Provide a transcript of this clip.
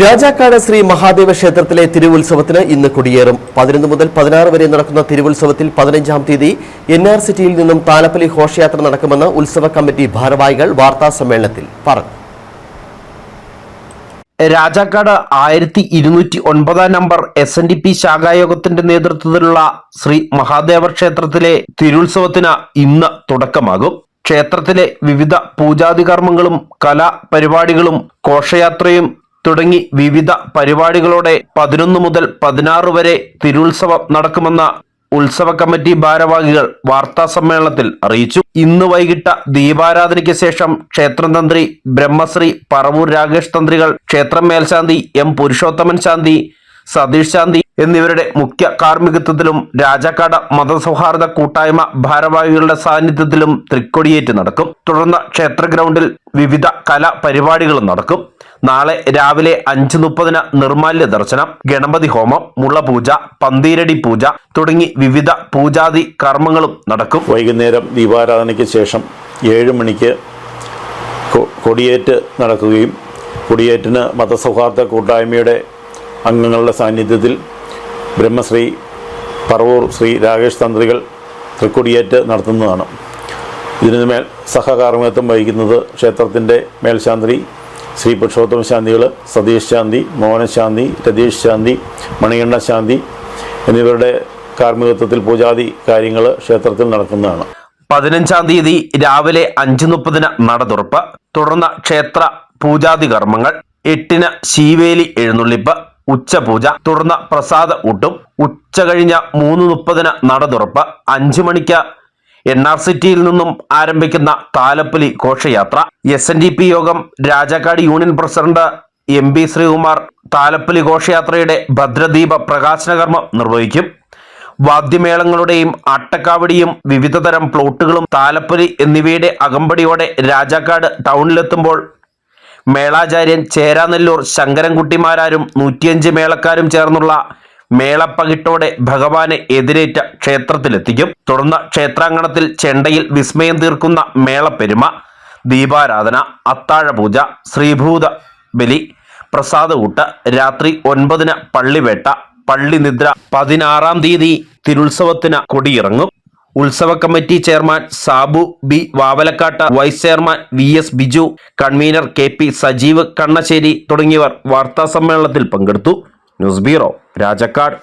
രാജാക്കാട് ശ്രീ മഹാദേവ ക്ഷേത്രത്തിലെ തിരുവുത്സവത്തിന് ഇന്ന് കൊടിയേറും. പതിനൊന്ന് മുതൽ പതിനാറ് വരെ നടക്കുന്ന തിരുവുത്സവത്തിൽ പതിനഞ്ചാം തീയതി എൻ ആർ സിറ്റിയിൽ നിന്നും താലപ്പലി ഘോഷയാത്ര നടക്കുമെന്ന് ഉത്സവ കമ്മിറ്റി ഭാരവാഹികൾ വാർത്താ സമ്മേളനത്തിൽ പറഞ്ഞു. രാജാക്കാട് ആയിരത്തി ഇരുന്നൂറ്റി ഒൻപതാം number S N D P ശാഖായോഗത്തിന്റെ നേതൃത്വത്തിലുള്ള ശ്രീ മഹാദേവ ക്ഷേത്രത്തിലെ തിരുത്സവത്തിന് ഇന്ന് തുടക്കമാകും. ക്ഷേത്രത്തിലെ വിവിധ പൂജാതി കർമ്മങ്ങളും കലാപരിപാടികളും ഘോഷയാത്രയും തുടങ്ങി വിവിധ പരിപാടികളോടെ പതിനൊന്ന് മുതൽ പതിനാറ് വരെ തിരുത്സവം നടക്കുമെന്ന ഉത്സവ കമ്മിറ്റി ഭാരവാഹികൾ വാർത്താ സമ്മേളനത്തിൽ അറിയിച്ചു. ഇന്ന് വൈകിട്ട് ദീപാരാധനയ്ക്ക് ശേഷം ക്ഷേത്രം തന്ത്രി ബ്രഹ്മശ്രീ പറവൂർ രാകേഷ് തന്ത്രികൾ ക്ഷേത്രം മേൽശാന്തി എം പുരുഷോത്തമൻ ശാന്തി സതീഷ് ശാന്തി എന്നിവരുടെ മുഖ്യ കാർമ്മികത്വത്തിലും രാജാക്കാട് മതസൗഹാർദ്ദ കൂട്ടായ്മ ഭാരവാഹികളുടെ സാന്നിധ്യത്തിലും തൃക്കൊടിയേറ്റ് നടക്കും. തുടർന്ന് ക്ഷേത്ര ഗ്രൗണ്ടിൽ വിവിധ കലാപരിപാടികളും നടക്കും. നാളെ രാവിലെ അഞ്ച് മുപ്പതിന് നിർമാല്യ ദർശനം ഗണപതി ഹോമം മുള്ളപൂജ പന്തീരടി പൂജ തുടങ്ങി വിവിധ പൂജാതി കർമ്മങ്ങളും നടക്കും. വൈകുന്നേരം ദീപാരാധനയ്ക്ക് ശേഷം ഏഴ് മണിക്ക് കൊടിയേറ്റ് നടക്കുകയും കൊടിയേറ്റിന് മതസൗഹാർദ്ദ കൂട്ടായ്മയുടെ അംഗങ്ങളുടെ സാന്നിധ്യത്തിൽ ബ്രഹ്മശ്രീ പറവൂർ ശ്രീ രാകേഷ് തന്ത്രികൾ തൃക്കൊടിയേറ്റ് നടത്തുന്നതാണ്. ഇതിനു മേൽ സഹകാർമ്മികത്വം വഹിക്കുന്നത് ക്ഷേത്രത്തിന്റെ മേൽശാന്തി ശ്രീ പുരുഷോത്തമ ശാന്തികൾ സതീഷ് ശാന്തി മോഹനശാന്തി രതീഷ് ശാന്തി മണികണ്ഠ ശാന്തി എന്നിവരുടെ കാർമ്മികത്വത്തിൽ പൂജാതി കാര്യങ്ങൾ ക്ഷേത്രത്തിൽ നടക്കുന്നതാണ്. പതിനഞ്ചാം തീയതി രാവിലെ അഞ്ച് മുപ്പതിന് നട തുറപ്പ് തുടർന്ന് ക്ഷേത്ര പൂജാതി കർമ്മങ്ങൾ. എട്ടിന് ശീവേലി എഴുന്നള്ളിപ്പ്. ഉച്ചപൂജ തുടർന്ന് പ്രസാദ ഊട്ടും ഉച്ച കഴിഞ്ഞ മൂന്ന് മുപ്പതിന് നട തുറപ്പ് അഞ്ചു മണിക്ക് എൻ ആർ സിറ്റിയിൽ നിന്നും ആരംഭിക്കുന്ന താലപ്പൊലി ഘോഷയാത്ര S N D P Yogam Rajakkad union president M P Sreekumar Thalappoli ഘോഷയാത്രയുടെ ഭദ്രദീപ പ്രകാശന കർമ്മം നിർവഹിക്കും. വാദ്യമേളങ്ങളുടെയും ആട്ടക്കാവടിയും വിവിധതരം പ്ലോട്ടുകളും താലപ്പൊലി എന്നിവയുടെ അകമ്പടിയോടെ രാജാക്കാട് ടൗണിലെത്തുമ്പോൾ മേളാചാര്യൻ ചേരാനെല്ലൂർ ശങ്കരൻകുട്ടിമാരാരും നൂറ്റിയഞ്ച് മേളക്കാരും ചേർന്നുള്ള മേളപ്പകിട്ടോടെ ഭഗവാനെ എതിരേറ്റ ക്ഷേത്രത്തിലെത്തിക്കും. തുടർന്ന് ക്ഷേത്രാങ്കണത്തിൽ ചെണ്ടയിൽ വിസ്മയം തീർക്കുന്ന മേളപ്പെരുമ ദീപാരാധന അത്താഴപൂജ ശ്രീഭൂത ബലി പ്രസാദകൂട്ട് രാത്രി ഒൻപതിന് പള്ളിവേട്ട പള്ളി നിദ്ര പതിനാറാം തീയതി തിരുത്സവത്തിന് കൊടിയിറങ്ങും. ഉത്സവ committee chairman Sabu B Vavalakkatta vice chairman V S Biju convener K P Sajeev Kannassery തുടങ്ങിയവർ വാർത്താ സമ്മേളനത്തിൽ പങ്കെടുത്തു. News bureau Rajakkad.